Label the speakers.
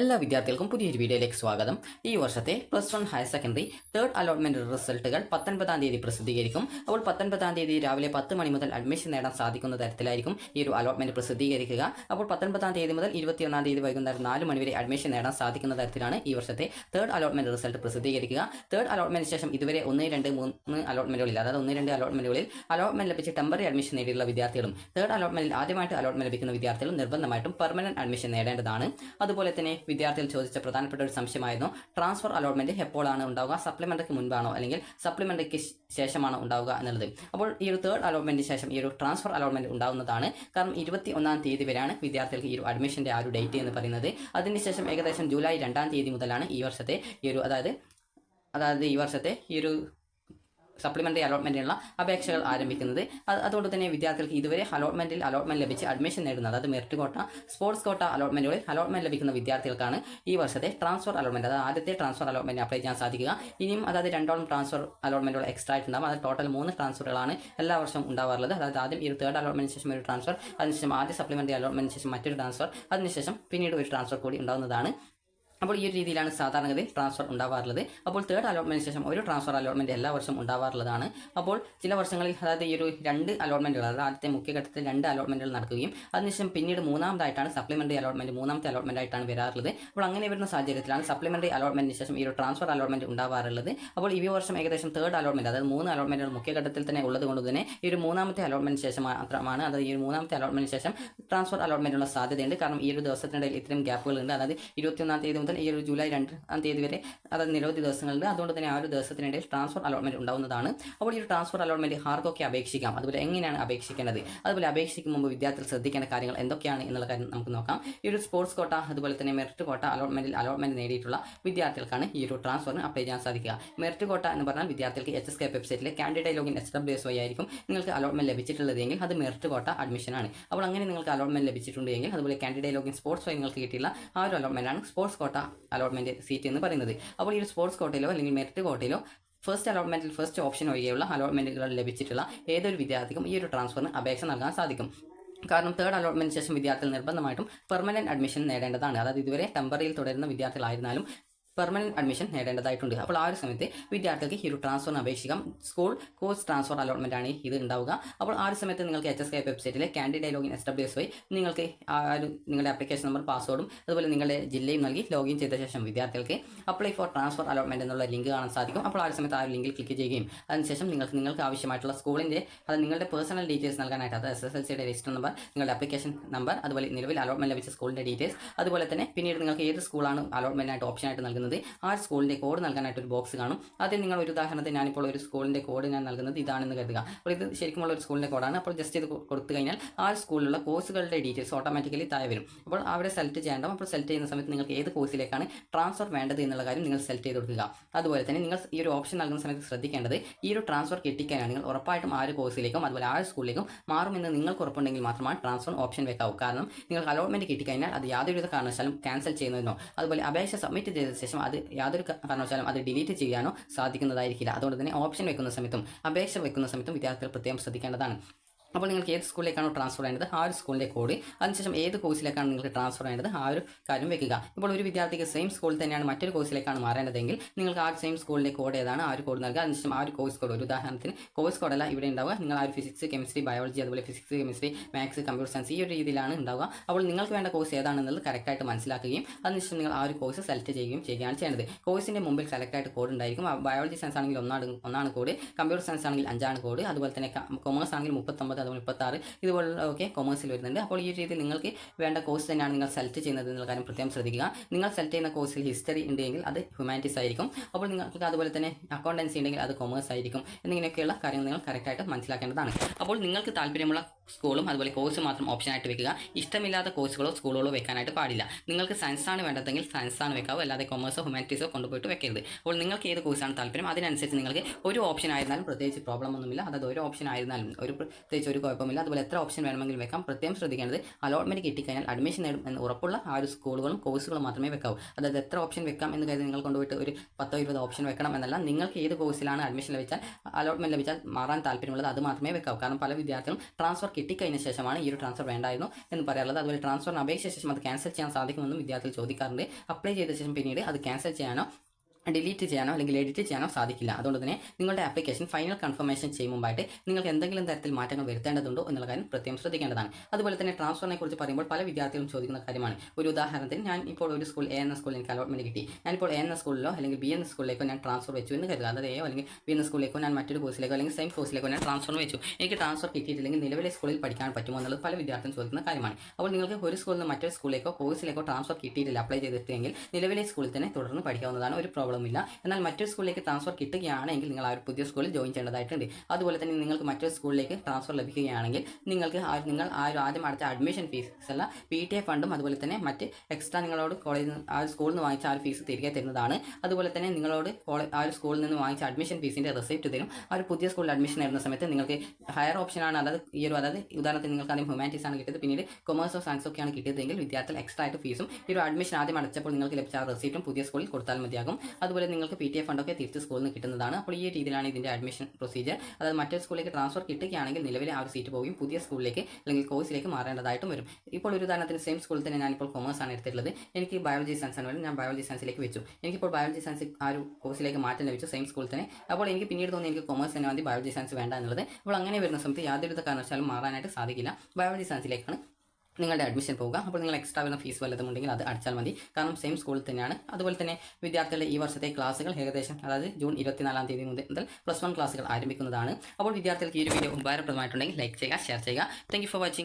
Speaker 1: എല്ലാ വിദ്യാർത്ഥികൾക്കും പുതിയൊരു വീഡിയോയിലേക്ക് സ്വാഗതം. ഈ വർഷത്തെ plus one higher secondary third allotment റിസൾട്ടുകൾ പത്തൊൻപതാം തീയതി പ്രസിദ്ധീകരിക്കും. അപ്പോൾ പത്തൊൻപതാം തീയതി രാവിലെ പത്ത് മണി മുതൽ അഡ്മിഷൻ നേടാൻ സാധിക്കുന്ന തരത്തിലായിരിക്കും ഈ ഒരു അലോട്ട്മെന്റ് പ്രസിദ്ധീകരിക്കുക. അപ്പോൾ പത്തൊൻപതാം തീയതി മുതൽ ഇരുപത്തിയൊന്നാം തീയതി വൈകുന്നേരം നാല് മണി വരെ അഡ്മിഷൻ നേടാൻ സാധിക്കുന്ന തരത്തിലാണ് ഈ വർഷത്തെ തേർഡ് അലോട്ട്മെന്റ് റിസൾട്ട് പ്രസിദ്ധീകരിക്കുക. തേർഡ് അലോട്ട്മെന്റ് ശേഷം ഇതുവരെ ഒന്ന് രണ്ട് മൂന്ന് അലോട്ട്മെന്റുകളിൽ അതായത് ഒന്ന് രണ്ട് അലോട്ട്മെന്റുകളിൽ അലോട്ട്മെന്റ് ലഭിച്ച് ടെമ്പററി അഡ്മിഷൻ നേടിയുള്ള വിദ്യാർത്ഥികളും തേർഡ് അലോട്ട്മെന്റിൽ ആദ്യമായിട്ട് അലോട്ട്മെന്റ് ലഭിക്കുന്ന വിദ്യാർത്ഥികളും നിർബന്ധമായിട്ടും പെർമനന്റ് അഡ്മിഷൻ നേടേണ്ടതാണ്. അതുപോലെ തന്നെ വിദ്യാർത്ഥികൾ ചോദിച്ച പ്രധാനപ്പെട്ട ഒരു സംശയമായിരുന്നു. ട്രാൻസ്ഫർ അലോട്ട്മെന്റ് എപ്പോഴാണ് ഉണ്ടാവുക? സപ്ലിമെന്ററിക്ക് മുൻപാണോ? അല്ലെങ്കിൽ സപ്ലിമെന്ററിക്ക് ശേഷമാണോ ഉണ്ടാവുക എന്നുള്ളത്. അപ്പോൾ ഈ ഒരു തേർഡ് അലോട്ട്മെന്റിന് ശേഷം ഈ ഒരു ട്രാൻസ്ഫർ അലോട്ട്മെന്റ് ഉണ്ടാവുന്നതാണ്. കാരണം ഇരുപത്തി ഒന്നാം തീയതി വരെയാണ് വിദ്യാർത്ഥികൾക്ക് ഈ ഒരു അഡ്മിഷന്റെ ആ ഒരു ഡേറ്റ് എന്ന് പറയുന്നത്. അതിനുശേഷം ഏകദേശം ജൂലൈ രണ്ടാം തീയതി മുതലാണ് ഈ വർഷത്തെ ഈ ഒരു അതായത് അതായത് ഈ വർഷത്തെ ഈ ഒരു സപ്ലിമെന്ററി അലോട്ട്മെന്റിനുള്ള അപേക്ഷകൾ ആരംഭിക്കുന്നത്. അതുകൊണ്ട് തന്നെ വിദ്യാർത്ഥികൾക്ക് ഇതുവരെ അലോട്ട്മെന്റിൽ അലോട്ട്മെന്റ് ലഭിച്ച് അഡ്മിഷൻ നേടുന്നത്. അതായത് മെറിറ്റ് കോട്ട സ്പോർട്സ് കോട്ട അലോട്ട്മെന്റുകളിൽ അലോട്ട്മെന്റ് ലഭിക്കുന്ന വിദ്യാർത്ഥികൾക്കാണ് ഈ വർഷത്തെ ട്രാൻസ്ഫർ അലോട്ട്മെന്റ് അതായത് ആദ്യത്തെ ട്രാൻസ്ഫർ അലോട്ട്മെന്റ് അപ്ലൈ ചെയ്യാൻ സാധിക്കുക. ഇനിയും അതായത് രണ്ടോളം ട്രാൻസ്ഫർ അലോട്ട്മെന്റുകൾ എക്സ്ട്രാ ആയിട്ടുണ്ടാകും അത് ടോട്ടൽ മൂന്ന് ട്രാൻസ്ഫറുകളാണ് എല്ലാ വർഷവും ഉണ്ടാവാറുള്ളത്. അതായത് ആദ്യം ഈ തേർഡ് അലോട്ട്മെന്റിന് ശേഷം ഒരു ട്രാൻസ്ഫർ അതിനുശേഷം ആദ്യ സപ്ലിമെന്ററി അലോട്ട്മെന്റിന് ശേഷം മറ്റൊരു ട്രാൻസ്ഫർ അതിനുശേഷം പിന്നീട് ഒരു ട്രാൻസ്ഫർ കൂടി ഉണ്ടാകുന്നതാണ് അപ്പോൾ ഈ ഒരു രീതിയിലാണ് സാധാരണഗതി ട്രാൻസ്ഫർ ഉണ്ടാവാറുള്ളത്. അപ്പോൾ തേർഡ് അലോട്ട്മെന്റ് ശേഷം ഒരു ട്രാൻസ്ഫർ അലോട്ട്മെന്റ് എല്ലാ വർഷവും ഉണ്ടാവാറുള്ളതാണ്. അപ്പോൾ ചില വർഷങ്ങളിൽ അതായത് ഈ ഒരു രണ്ട് അലോട്ട്മെന്റുകൾ അതായത് ആദ്യത്തെ മുഖ്യഘട്ടത്തിൽ രണ്ട് അലോട്ട്മെന്റുകൾ നടക്കുകയും അതിനുശേഷം പിന്നീട് മൂന്നാമതായിട്ടാണ് സപ്ലിമെന്ററി അലോട്ട്മെന്റ് മൂന്നാമത്തെ അലോട്ട്മെന്റ് ആയിട്ടാണ് വരാറുള്ളത്. അപ്പോൾ അങ്ങനെ വരുന്ന സാഹചര്യത്തിലാണ് സപ്ലിമെന്ററി അലോട്ട്മെന്റിന് ശേഷം ഈ ഒരു ട്രാൻസ്ഫർ അലോട്ട്മെന്റ് ഉണ്ടാവാറുള്ളത്. അപ്പോൾ ഈ വർഷം ഏകദേശം തേർഡ് അലോട്ട്മെന്റ് അതായത് മൂന്ന് അലോട്ട്മെന്റുകൾ മുഖ്യഘട്ടത്തിൽ തന്നെ ഉള്ളത് കൊണ്ട് തന്നെ ഈ ഒരു മൂന്നാമത്തെ അലോട്ട്മെന്റ് ശേഷം മാത്രമാണ് അതായത് ഈ ഒരു മൂന്നാമത്തെ അലോട്ട്മെന്റ് ശേഷം ട്രാൻസ്ഫർ അലോട്ട്മെന്റിനുള്ള സാധ്യതയുണ്ട്. കാരണം ഈ ഒരു ദിവസത്തിനിടയിൽ ഇത്രയും ഗ്യാപ്പുകൾ ഉണ്ട്. അതായത് ഇരുപത്തിയൊന്നാം തീയതി മുതൽ ഈ ഒരു ജൂലൈ രണ്ടാം തീയതി വരെ അതായത് നിരവധി ദിവസങ്ങളുണ്ട് അതുകൊണ്ട് തന്നെ ആ ഒരു ദിവസത്തിനിടയിൽ ട്രാൻസ്ഫർ അലോട്ട്മെന്റ് ഉണ്ടാവുന്നതാണ്. അപ്പോൾ ഈ ഒരു ട്രാൻസ്ഫർ അലോട്ട്മെന്റ് ആർക്കൊക്കെ അപേക്ഷിക്കാം? അതുപോലെ എങ്ങനെയാണ് അപേക്ഷിക്കേണ്ടത്? അതുപോലെ അപേക്ഷിക്കും മുമ്പ് വിദ്യാർത്ഥികൾ ശ്രദ്ധിക്കേണ്ട കാര്യങ്ങൾ എന്തൊക്കെയാണ് എന്നുള്ള കാര്യം നമുക്ക് നോക്കാം. ഈ ഒരു സ്പോർട്സ് കോട്ട അതുപോലെ തന്നെ മെറിറ്റ് കോട്ട അലോട്ട്മെന്റിൽ അലോട്ട്മെന്റ് നേടിയിട്ടുള്ള വിദ്യാർത്ഥികൾക്കാണ് ഈ ഒരു ട്രാൻസ്ഫറിന് അപ്ലൈ ചെയ്യാൻ സാധിക്കുക. മെറിറ്റ് കോട്ട എന്ന് പറഞ്ഞാൽ വിദ്യാർത്ഥികൾക്ക് H S K വെബ്സൈറ്റിലെ candidate login H W S Y ആയിരിക്കും നിങ്ങൾക്ക് അലോട്ട്മെന്റ് ലഭിച്ചിട്ടുള്ളതെങ്കിൽ അത് മെറിറ്റ് കോട്ട അഡ്മിഷനാണ് അപ്പോൾ അങ്ങനെ നിങ്ങൾക്ക് അലോട്ട്മെന്റ് ലഭിച്ചിട്ടുണ്ടെങ്കിൽ അതുപോലെ കാൻഡിഡേറ്റ് ലോഗിൻ സ്പോർട്സ് വൈ നിങ്ങൾക്ക് കിട്ടിയുള്ള ആ ഒരു അലോട്ട്മെന്റ് ആണ് സ്പോർട്സ് കോട്ട അലോട്ട്മെന്റ് സീറ്റ് എന്ന് പറയുന്നത്. അപ്പോൾ ഈ ഒരു സ്പോർട്സ് കോട്ടയിലോ അല്ലെങ്കിൽ മെറിറ്റ് കോട്ടയിലോ ഫസ്റ്റ് അലോട്ട്മെന്റിൽ ഫസ്റ്റ് ഓപ്ഷൻ ഒഴികെയുള്ള അലോട്ട്മെന്റുകൾ ലഭിച്ചിട്ടുള്ള ഏതൊരു വിദ്യാർത്ഥിക്കും ഈ ഒരു ട്രാൻസ്ഫറിന് അപേക്ഷ നൽകാൻ സാധിക്കും. കാരണം തേർഡ് അലോട്ട്മെന്റ് ശേഷം വിദ്യാർത്ഥികൾ നിർബന്ധമായിട്ടും പെർമനന്റ് അഡ്മിഷൻ നേടേണ്ടതാണ്. അതായത് ഇതുവരെ ടെമ്പററിയിൽ തുടരുന്ന വിദ്യാർത്ഥികളായിരുന്നാലും പെർമനന്റ് അഡ്മിഷൻ നേടേണ്ടതായിട്ടുണ്ട്. അപ്പോൾ ആ ഒരു സമയത്ത് വിദ്യാർത്ഥികൾക്ക് ഈ ഒരു ട്രാൻസ്ഫറിന് അപേക്ഷിക്കാം. സ്കൂൾ കോഴ്സ് ട്രാൻസ്ഫർ അലോട്ട്മെന്റ് ആണ് ഇത് ഉണ്ടാവുക. അപ്പോൾ ആ ഒരു സമയത്ത് നിങ്ങൾക്ക് H S K വെബ്സൈറ്റിലെ candidate login S W S Y നിങ്ങൾക്ക് ആ ഒരു നിങ്ങളുടെ ആപ്ലിക്കേഷൻ നമ്പർ പാസ്വേഡും അതുപോലെ നിങ്ങളുടെ ജില്ലയും നൽകി ലോഗിൻ ചെയ്ത ശേഷം വിദ്യാർത്ഥികൾക്ക് അപ്ലൈ ഫോർ ട്രാൻസ്ഫർ അലോട്ട്മെന്റ് എന്നുള്ള ലിങ്ക് കാണാൻ സാധിക്കും. അപ്പോൾ ആ ഒരു സമയത്ത് ആ ലിങ്കിൽ ക്ലിക്ക് ചെയ്യുകയും അതിനുശേഷം നിങ്ങൾക്ക് നിങ്ങൾക്ക് ആവശ്യമായിട്ടുള്ള സ്കൂളിന്റെ അത് നിങ്ങളുടെ പേഴ്സണൽ ഡീറ്റെയിൽസ് നൽകാനായിട്ട് അത് S S L register number നിങ്ങളുടെ ആപ്ലിക്കേഷൻ നമ്പർ അതുപോലെ നിലവിൽ അലോട്ട്മെന്റ് ലഭിച്ച സ്കൂളിന്റെ ഡീറ്റെയിൽസ് അതുപോലെ തന്നെ പിന്നീട് നിങ്ങൾക്ക് ഏത് സ്കൂളാണ് അലോട്ട്മെന്റ് ആയിട്ട് ഓപ്ഷൻ ആയിട്ട് നൽകുന്നത്. ആ സ്കൂളിന്റെ കോഡ് നൽകാനായിട്ട് ഒരു ബോക്സ് കാണും. അതിൽ നിങ്ങൾ ഒരു ഉദാഹരണത്തിന് ഞാനിപ്പോൾ ഒരു സ്കൂളിന്റെ കോഡ് ഞാൻ നൽകുന്നത് ഇതാണെന്ന് കരുതുക. അപ്പോൾ ഇത് ശരിക്കുമുള്ള ഒരു സ്കൂളിന്റെ കോഡാണ് അപ്പോൾ ജസ്റ്റ് ഇത് കൊടുത്തു കഴിഞ്ഞാൽ ആ സ്കൂളിലുള്ള കോഴ്സുകളുടെ ഡീറ്റെയിൽസ് ഓട്ടോമാറ്റിക്കലി താഴെ വരും. അപ്പോൾ അവിടെ സെലക്ട് ചെയ്യേണ്ട അപ്പോൾ സെലക്ട് ചെയ്യുന്ന സമയത്ത് നിങ്ങൾക്ക് ഏത് കോഴ്സിലേക്കാണ് ട്രാൻസ്ഫർ വേണ്ടത് എന്നുള്ള കാര്യം നിങ്ങൾ സെലക്ട് ചെയ്ത് കൊടുക്കുക. അതുപോലെ തന്നെ നിങ്ങൾ ഈ ഒരു ഓപ്ഷൻ നൽകുന്ന സമയത്ത് ശ്രദ്ധിക്കേണ്ടത് ഈ ഒരു ട്രാൻസ്ഫർ കിട്ടിക്കാനാണ്. നിങ്ങൾ ഉറപ്പായിട്ടും ആ ഒരു കോഴ്സിലേക്കും അതുപോലെ ആ ഒരു സ്കൂളിലേക്കും മാറുമെന്ന് നിങ്ങൾക്ക് ഉറപ്പുണ്ടെങ്കിൽ മാത്രമാണ് ട്രാൻസ്ഫർ ഓപ്ഷൻ വെക്കാവൂ. കാരണം നിങ്ങൾക്ക് അലോട്ട്മെന്റ് കിട്ടിക്കഴിഞ്ഞാൽ അത് യാതൊരു കാരണവശാലും ക്യാൻസൽ ചെയ്യുന്നതിനോ അതുപോലെ അപേക്ഷ സബ്മിറ്റ് ചെയ്ത ശേഷം അത് യാതൊരു കാരണവശാലും അത് ഡിലീറ്റ് ചെയ്യാനോ സാധിക്കുന്നതായിരിക്കില്ല. അതുകൊണ്ട് തന്നെ ഓപ്ഷൻ വെക്കുന്ന സമയത്തും അപേക്ഷ വെക്കുന്ന സമയത്തും വിദ്യാർത്ഥികൾ പ്രത്യേകം ശ്രദ്ധിക്കേണ്ടതാണ്. അപ്പോൾ നിങ്ങൾക്ക് ഏത് സ്കൂളിലേക്കാണ് ട്രാൻസ്ഫർ ചെയ്യേണ്ടത് ആ ഒരു സ്കൂളിലേക്ക് കോഡ് അതിനുശേഷം ഏത് കോഴ്സിലേക്കാണ് നിങ്ങൾക്ക് ട്രാൻസ്ഫർ ചെയ്യേണ്ടത് ആ ഒരു കാര്യം വെക്കുക. ഇപ്പോൾ ഒരു വിദ്യാർത്ഥിക്ക് സെയിം സ്കൂളിൽ തന്നെയാണ് മറ്റൊരു കോഴ്സിലേക്കാണ് മാറേണ്ടതെങ്കിൽ നിങ്ങൾക്ക് ആ സെയിം സ്കൂളിലെ കോഡ് ഏതാണ് ആ ഒരു കോഡ് നൽകുക. അതിനുശേഷം ആ ഒരു കോഴ്സ് കോഡ് ഒരു ഉദാഹരണത്തിന് കോഴ്സ് കോഡല്ല ഇവിടെ ഉണ്ടാവുക. നിങ്ങൾ ആ ഒരു ഫിസിക്സ് കെമിസ്ട്രി ബയോളജി അതുപോലെ physics chemistry maths computer science ഈ ഒരു രീതിയിലാണ് ഉണ്ടാവുക. അപ്പോൾ നിങ്ങൾക്ക് വേണ്ട കോഴ്സ് ഏതാണെന്നുള്ളത് കറക്റ്റായിട്ട് മനസ്സിലാക്കുകയും അതിനുശേഷം നിങ്ങൾ ആ ഒരു കോഴ്സ് സെലക്ട് ചെയ്യുകയും ചെയ്യുകയാണ് ചെയ്യേണ്ടത്. കോഴ്സിന്റെ മുമ്പിൽ കറക്റ്റായിട്ട് കോഡ് ഉണ്ടായിരിക്കും. ബയോളജി സയൻസ് ആണെങ്കിൽ ഒന്നാണ് ഒന്നാണ് കോഡ് കമ്പ്യൂട്ടർ സയൻസ് ആണെങ്കിൽ അഞ്ചാണ് കോഡ് അതുപോലെ തന്നെ കൊമേഴ്സ് ആണെങ്കിൽ മുപ്പത്തൊമ്പത് അതുപോലെ മുപ്പത്താറ്. ഇതുപോലുള്ള ഒക്കെ കൊമേഴ്സിൽ വരുന്നുണ്ട്. അപ്പോൾ ഈ രീതിയിൽ നിങ്ങൾക്ക് വേണ്ട കോഴ്സ് തന്നെയാണ് നിങ്ങൾ സെലക്ട് ചെയ്യുന്നത് എന്നുള്ള കാര്യം പ്രത്യേകം ശ്രദ്ധിക്കുക. നിങ്ങൾ സെലക്ട് ചെയ്യുന്ന കോഴ്സിൽ ഹിസ്റ്ററി ഉണ്ടെങ്കിൽ അത് ഹ്യൂമാനിറ്റീസ് ആയിരിക്കും. അപ്പോൾ നിങ്ങൾക്ക് അതുപോലെ തന്നെ അക്കൗണ്ടൻസി ഉണ്ടെങ്കിൽ അത് കൊമേഴ്സ് ആയിരിക്കും. എന്നിങ്ങനെയൊക്കെയുള്ള കാര്യങ്ങൾ നിങ്ങൾ കറക്റ്റായിട്ട് മനസ്സിലാക്കേണ്ടതാണ്. അപ്പോൾ നിങ്ങൾക്ക് താല്പര്യമുള്ള സ്കൂളും അതുപോലെ കോഴ്സ് മാത്രം ഓപ്ഷനായിട്ട് വെക്കുക. ഇഷ്ടമില്ലാത്ത കോഴ്സുകളോ സ്കൂളുകളോ വെക്കാനായിട്ട് പാടില്ല. നിങ്ങൾക്ക് സയൻസ് ആണ് വേണ്ടതെങ്കിൽ സയൻസ് ആണ് വെക്കാവൂ. അല്ലാതെ കൊമേഴ്സോ ഹ്യൂമാനിറ്റീസോ കൊണ്ടുപോയിട്ട് വെക്കരുത്. അപ്പോൾ നിങ്ങൾക്ക് ഏത് കോഴ്സാണ് താല്പര്യം? അതിനനുസരിച്ച് നിങ്ങൾക്ക് ഒരു ഓപ്ഷൻ ആയിരുന്നാലും പ്രത്യേകിച്ച് പ്രോബ്ലം ഒന്നുമില്ല. അതായത് ഒരു ഓപ്ഷൻ ആയിരുന്നാലും ഒരു പ്രത്യേകിച്ച് ഒരു കുഴപ്പമില്ല. അതുപോലെ എത്ര ഓപ്ഷൻ വേണമെങ്കിലും വെക്കാം. പ്രത്യേകം ശ്രദ്ധിക്കേണ്ടത് അലോട്ട്മെന്റ് കിട്ടിക്കഴിഞ്ഞാൽ അഡ്മിഷൻ നേടും എന്ന് ഉറപ്പുള്ള ആ ഒരു സ്കൂളുകളും കോഴ്സുകളും മാത്രമേ വെക്കാവൂ. അതായത് എത്ര ഓപ്ഷൻ വെക്കാം എന്ന് കരുതി നിങ്ങൾ കൊണ്ടുപോയിട്ട് ഒരു പത്തോ ഇരുപത് ഓപ്ഷൻ വെക്കണം എന്നല്ല. നിങ്ങൾക്ക് ഏത് കോഴ്സിലാണ് അഡ്മിഷൻ ലഭിച്ചാൽ അലോട്ട്മെന്റ് ലഭിച്ചാൽ മാറാൻ താല്പര്യമുള്ളത് അത് മാത്രമേ വെക്കാവൂ. കാരണം പല വിദ്യാർത്ഥികളും ട്രാൻസ്ഫർ കിട്ടിക്കഴിഞ്ഞ ശേഷമാണ് ഈ ഒരു ട്രാൻസ്ഫർ വേണ്ടായിരുന്നു എന്ന് പറയാറുള്ളത്. അതുപോലെ ട്രാൻസ്ഫറിന് അപേക്ഷിച്ച ശേഷം അത് ക്യാൻസൽ ചെയ്യാൻ സാധിക്കുമെന്നും വിദ്യാർത്ഥികൾ ചോദിക്കാറുണ്ട്. അപ്ലൈ ചെയ്ത ശേഷം പിന്നീട് അത് ക്യാൻസൽ ചെയ്യാനോ ഡിലീറ്റ് ചെയ്യാനോ അല്ലെങ്കിൽ എഡിറ്റ് ചെയ്യാനോ സാധിക്കില്ല. അതുകൊണ്ട് തന്നെ നിങ്ങളുടെ ആപ്ലിക്കേഷൻ ഫൈനൽ കൺഫർമേഷൻ ചെയ്യും മുമ്പായിട്ട് നിങ്ങൾക്ക് എന്തെങ്കിലും തരത്തിൽ മാറ്റങ്ങൾ വരുത്തേണ്ടതുണ്ടോ എന്നുള്ള കാര്യം പ്രത്യേകം ശ്രദ്ധിക്കേണ്ടതാണ്. അതുപോലെ തന്നെ ട്രാൻസ്ഫറിനെ കുറിച്ച് പറയുമ്പോൾ പല വിദ്യാർത്ഥികളും ചോദിക്കുന്ന കാര്യമാണ്. ഒരു ഉദാഹരണത്തിന് ഞാൻ ഇപ്പോൾ ഒരു സ്കൂൾ എ എന്ന സ്കൂളിൽ എനിക്ക് അലോട്ട്മെന്റ് കിട്ടി. ഞാനിപ്പോൾ എ എന്ന സ്കൂളിലോ അല്ലെങ്കിൽ ബി എന്ന സ്കൂളിലേക്കോ ഞാൻ ട്രാൻസ്ഫർ വെച്ചു എന്ന് കരുതുക. അതായത് എ അല്ലെങ്കിൽ ബി എന്ന സ്കൂളിലേക്കോ ഞാൻ മറ്റൊരു കോഴ്സിലേക്കോ അല്ലെങ്കിൽ സെയിം കോഴ്സിലേക്കോ ഞാൻ ട്രാൻസ്ഫർ വെച്ചു. എനിക്ക് ട്രാൻസ്ഫർ കിട്ടിയിട്ടില്ലെങ്കിൽ നിലവിലെ സ്കൂളിൽ പഠിക്കാൻ പറ്റുമോ എന്നുള്ളത് പല വിദ്യാർത്ഥികളും ചോദിക്കുന്ന കാര്യമാണ്. അപ്പോൾ നിങ്ങൾക്ക് ഒരു സ്കൂളിൽ നിന്ന് മറ്റൊരു സ്കൂളിലേക്കോ കോഴ്സിലേക്കോ ട്രാൻസ്ഫർ കിട്ടിയിട്ടില്ല അപ്ലൈ ചെയ്തിട്ടെങ്കിൽ നിലവിലെ സ്കൂളിൽ തന്നെ തുടർന്ന് പഠിക്കാവുന്നതാണ് ഒരു പ്രോബ്ലം ഇല്ല എന്നാൽ മറ്റൊരു സ്കൂളിലേക്ക് ട്രാൻസ്ഫർ കിട്ടുകയാണെങ്കിൽ നിങ്ങൾ ആ ഒരു പുതിയ സ്കൂളിൽ ജോയിൻ ചെയ്യേണ്ടതായിട്ടുണ്ട്. അതുപോലെ തന്നെ നിങ്ങൾക്ക് മറ്റൊരു സ്കൂളിലേക്ക് ട്രാൻസ്ഫർ ലഭിക്കുകയാണെങ്കിൽ നിങ്ങൾക്ക് നിങ്ങൾ ആ ഒരു ആദ്യം അടച്ച അഡ്മിഷൻ ഫീസ് അല്ല പി ടി എ ഫണ്ടും അതുപോലെ തന്നെ മറ്റ് എക്സ്ട്രാ നിങ്ങളോട് കോളേജിൽ നിന്ന് ആ ഒരു സ്കൂളിൽ നിന്ന് വാങ്ങിച്ച ആ ഒരു ഫീസ് തിരികെ തരുന്നതാണ്. അതുപോലെ തന്നെ നിങ്ങളോട് ആ ഒരു സ്കൂളിൽ നിന്ന് വാങ്ങിച്ച അഡ്മിഷൻ ഫീസിന്റെ റെസിപ്റ്റ് തരും. ആ ഒരു പുതിയ സ്കൂളിൽ അഡ്മിഷൻ നേടുന്ന സമയത്ത് നിങ്ങൾക്ക് ഹയർ ഓപ്ഷനാണ് അതായത് ഈ ഒരു അതായത് ഉദാഹരണത്തിന് നിങ്ങൾക്ക് ആദ്യം ഹ്യൂമാനിറ്റീസ് ആണ് കിട്ടിയത് പിന്നീട് കൊമേഴ്സോ സയൻസോ ഒക്കെയാണ് കിട്ടിയതെങ്കിൽ വിദ്യാർത്ഥികൾ എക്സ്ട്രാ ആയിട്ട് ഫീസും ഈ ഒരു അഡ്മിഷൻ ആദ്യം അടച്ചപ്പോൾ നിങ്ങൾക്ക് ലഭിച്ച ആ റെസിപ്റ്റും പുതിയ സ്കൂളിൽ കൊടുത്താൽ മതിയാകും. അതുപോലെ നിങ്ങൾക്ക് പി ടി എ ഫണ്ടൊക്കെ തിരിച്ച് സ്കൂളിൽ നിന്ന് കിട്ടുന്നതാണ്. അപ്പോൾ ഈ രീതിയിലാണ് ഇതിന്റെ അഡ്മിഷൻ പ്രൊസീജിയർ അതായത് മറ്റൊരു സ്കൂളിലേക്ക് ട്രാൻസ്ഫർ കിട്ടുകയാണെങ്കിൽ നിലവിലെ ആ ഒരു സീറ്റ് പോവുകയും പുതിയ സ്കൂളിലേക്ക് അല്ലെങ്കിൽ കോഴ്സിലേക്ക് മാറേണ്ടതായിട്ടും വരും. ഇപ്പോൾ ഒരു ഉദാഹരണത്തിന് സെയിം സ്കൂളിൽ തന്നെ ഞാനിപ്പോൾ കൊമേഴ്സ് ആണ് എടുത്തിട്ടുള്ളത്. എനിക്ക് ബയോളജി സയൻസ് ആണ് ഞാൻ ബയോളജി സയൻസിലേക്ക് വെച്ചു. എനിക്കിപ്പോൾ ബയോളജി സയൻസ് ആ ഒരു കോഴ്സിലേക്ക് മാറ്റം ലഭിച്ചു സെയിം സ്കൂളിൽ തന്നെ. അപ്പോൾ എനിക്ക് പിന്നീട് തോന്നി എനിക്ക് കോമേഴ്സ് തന്നെ മതി ബയോളജി സയൻസ് വേണ്ട എന്നുള്ളത്. അപ്പോൾ അങ്ങനെ വരുന്ന സമയത്ത് യാതൊരു കാരണവശാലും മാറാനായിട്ട് സാധിക്കില്ല. ബയോളജി സയൻസിലേക്കാണ് നിങ്ങളുടെ അഡ്മിഷൻ പോവുക. അപ്പോൾ നിങ്ങൾ എക്സ്ട്രാ വരുന്ന ഫീസ് വല്ലതും ഉണ്ടെങ്കിൽ അത് അടച്ചാൽ മതി. കാരണം സെയിം സ്കൂളിൽ തന്നെയാണ്. അതുപോലെ തന്നെ വിദ്യാർത്ഥികളുടെ ഈ വർഷത്തെ ക്ലാസ്സുകൾ ഏകദേശം അതായത് ജൂൺ ഇരുപത്തിനാലാം തീയതി മുതൽ പ്ലസ് വൺ ക്ലാസ്സുകൾ ആരംഭിക്കുന്നതാണ്. അപ്പോൾ വിദ്യാർത്ഥികൾക്ക് ഈ ഒരു വീഡിയോ ഉപകാരപ്രദമായിട്ടുണ്ടെങ്കിൽ ലൈക്ക് ചെയ്യുക ഷെയർ ചെയ്യുക. Thank for watching